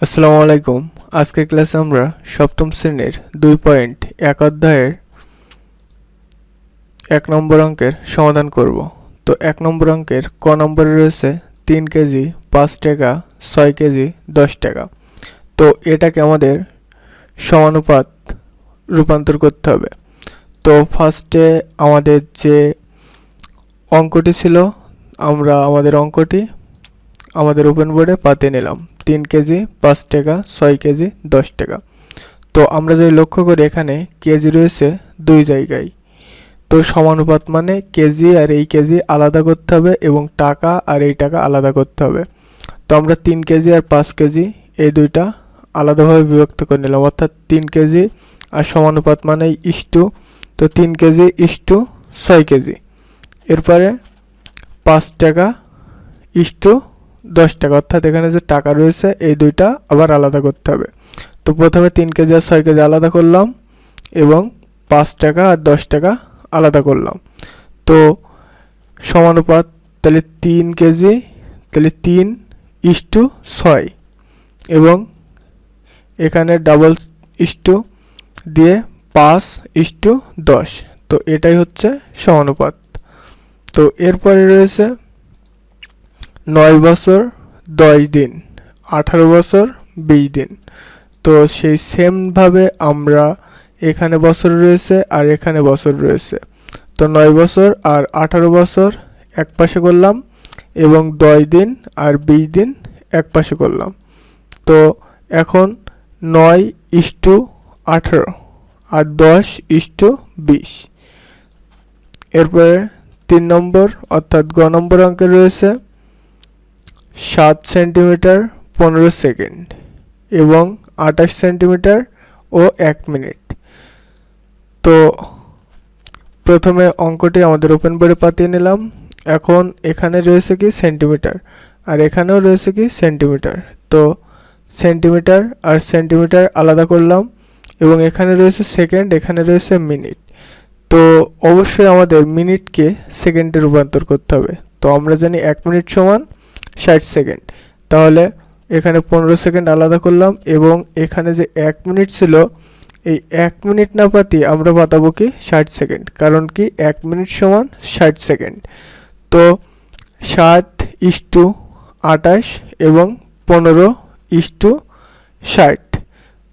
আসসালামু আলাইকুম। আজকের ক্লাসে আমরা সপ্তম শ্রেণির দুই পয়েন্ট এক অধ্যায়ের এক নম্বর অঙ্কের সমাধান করব। তো এক নম্বর অঙ্কের ক নম্বরে রয়েছে তিন কেজি, পাঁচ টাকা, ছয় কেজি, দশ টাকা। তো এটাকে আমাদের সমানুপাত রূপান্তর করতে হবে। তো ফার্স্টে আমাদের যে অঙ্কটি ছিল, আমরা আমাদের অঙ্কটি আমাদের ওপেন বোর্ডে পাতে নিলাম। তিন কেজি, পাঁচ টাকা, ছয় কেজি, দশ টাকা। তো আমরা যদি লক্ষ্য করি এখানে কেজি রয়েছে দুই জায়গায়। তো সমানুপাত মানে কেজি আর এই কেজি আলাদা করতে হবে এবং টাকা আর এই টাকা আলাদা করতে হবে। তো আমরা তিন কেজি আর পাঁচ কেজি এই দুইটা আলাদাভাবে বিভক্ত করে নিলাম। অর্থাৎ তিন কেজি আর সমানুপাত মানে ইস্টু তো তিন কেজি ইস্টু ছয় কেজি। এরপরে পাঁচ টাকা ইস্টু দশ টাকা। অর্থাৎ এখানে যে টাকা রয়েছে, এই দুইটা আবার আলাদা করতে হবে। তো প্রথমে তিন কেজি আর ছয় কেজি আলাদা করলাম এবং পাঁচ টাকা আর দশ টাকা আলাদা করলাম। তো সমানুপাত, তাহলে তিন কেজি, তাহলে তিন ইস্টু ছয় এবং এখানে ডাবল ইস্টু দিয়ে পাঁচ ইস্টু দশ। তো এটাই হচ্ছে সমানুপাত। তো এরপরে রয়েছে নয় বছর, দশ দিন, আঠারো বছর, বিশ দিন। তো সেই সেমভাবে আমরা এখানে বছর রয়েছে আর এখানে বছর রয়েছে। তো নয় বছর আর আঠারো বছর এক পাশে করলাম এবং দশ দিন আর বিশ দিন এক পাশে করলাম। তো এখন নয় ইস্টু আঠারো আর দশ ইস্টু বিশ। এরপরে তিন নম্বর অর্থাৎ গ নম্বর অঙ্কে রয়েছে সাত সেন্টিমিটার পনেরো সেকেন্ড এবং আঠাশ সেন্টিমিটার ও এক মিনিট। তো প্রথমে অঙ্কটি আমাদের ওপেন বোর্ডে পাতিয়ে নিলাম। এখন এখানে রয়েছে কি সেন্টিমিটার, আর এখানেও রয়েছে কি সেন্টিমিটার। তো সেন্টিমিটার আর সেন্টিমিটার আলাদা করলাম এবং এখানে রয়েছে সেকেন্ড, এখানে রয়েছে মিনিট। তো অবশ্যই আমাদের মিনিটকে সেকেন্ডে রূপান্তর করতে হবে। তো আমরা জানি এক মিনিট সমান ষাট সেকেন্ড। তাহলে এখানে পনেরো সেকেন্ড আলাদা করলাম এবং এখানে যে এক মিনিট ছিল, এই এক মিনিট না পাতি আমরা পাতাবো কি ষাট সেকেন্ড। কারণ কি এক মিনিট সমান ষাট সেকেন্ড। তো ষাট ইস্টু আটাশ এবং পনেরো ইস্টু ষাট।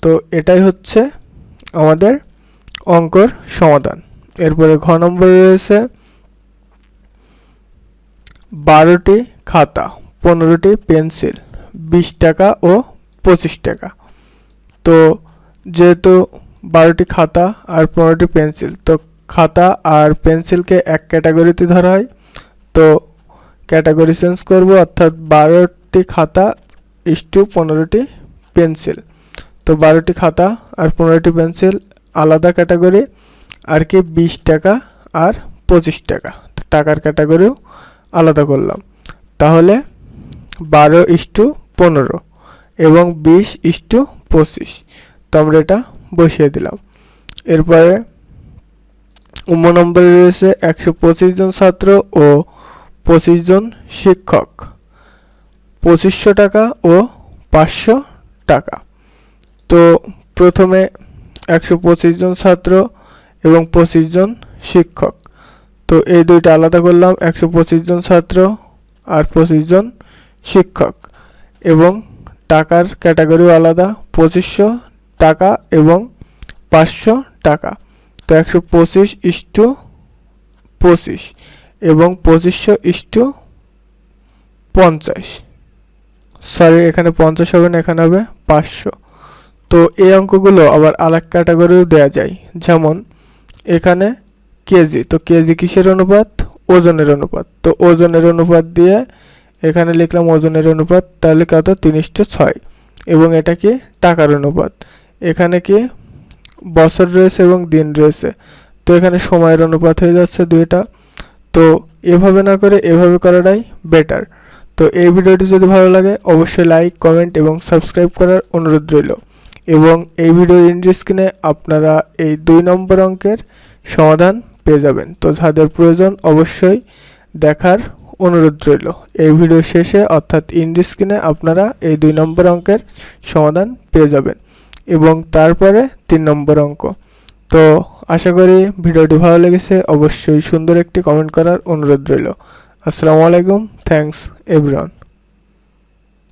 তো এটাই হচ্ছে আমাদের অঙ্কর সমাধান। এরপরে ঘ নম্বরে রয়েছে বারোটি খাতা। পনেরোটি পেন্সিল, বিশ টাকা ও পঁচিশ টাকা। তো যেহেতু বারোটি খাতা আর পনেরোটি পেন্সিল, তো খাতা আর পেন্সিলকে এক ক্যাটাগরিতে ধরা হয়। তো ক্যাটাগরি চেঞ্জ করব, অর্থাৎ বারোটি খাতা ইস্টু পনেরোটি পেন্সিল। তো বারোটি খাতা আর পনেরোটি পেন্সিল আলাদা ক্যাটাগরি, আর কি বিশ টাকা আর পঁচিশ টাকা। তো টাকার ক্যাটাগরিও আলাদা করলাম। তাহলে বারো ইস্টু পনেরো এবং বিশ ইস্টু পঁচিশ। তো আমরা এটা বসিয়ে দিলাম। এরপরে উম নম্বরে রয়েছে একশো পঁচিশ জন ছাত্র ও পঁচিশ জন শিক্ষক। পঁচিশশো টাকা ও পাঁচশো টাকা। তো প্রথমে একশো পঁচিশ জন ছাত্র এবং পঁচিশ জন শিক্ষক। তো এই দুইটা আলাদা করলাম, একশো পঁচিশ জন ছাত্র আর পঁচিশ জন শিক্ষক এবং টাকার ক্যাটাগরিও আলাদা, পঁচিশশো টাকা এবং পাঁচশো টাকা। তো একশো পঁচিশ ইস্টু পঁচিশ এবং পঁচিশশো ইস্টু পঞ্চাশ। সরি, এখানে পঞ্চাশ হবে না, এখানে হবে পাঁচশো। তো এই অঙ্কগুলো আবার আলাক ক্যাটাগরিও দেওয়া যায়। যেমন এখানে কেজি, তো কেজি কিসের অনুপাত? ওজনের অনুপাত। তো ওজনের অনুপাত দিয়ে এখানে লিখলাম ওজনের অনুপাত, তাহলে কত? তিরিশটা ছয়। এবং এটা কি টাকার অনুপাত। এখানে কি? বছর রয়েছে এবং দিন রয়েছে। তো এখানে সময়ের অনুপাত হয়ে যাচ্ছে দুইটা। তো এভাবে না করে এভাবে করাটাই বেটার তো এই ভিডিওটি যদি ভালো লাগে, অবশ্যই লাইক কমেন্ট এবং সাবস্ক্রাইব করার অনুরোধ রইল। এবং এই ভিডিওর ইন্ড স্ক্রিনে আপনারা এই দুই নম্বর অঙ্কের সমাধান পেয়ে যাবেন। তো যাদের প্রয়োজন, অবশ্যই দেখার অনুরোধ রইল। এই ভিডিও শেষে, অর্থাৎ ইন্ড স্ক্রিনে আপনারা এই দুই নম্বর অঙ্কের সমাধান পেয়ে যাবেন এবং তারপরে তিন নম্বর অঙ্ক। তো আশা করি ভিডিওটি ভালো লেগেছে। অবশ্যই সুন্দর একটি কমেন্ট করার অনুরোধ রইল। আসসালামু আলাইকুম। Thanks everyone.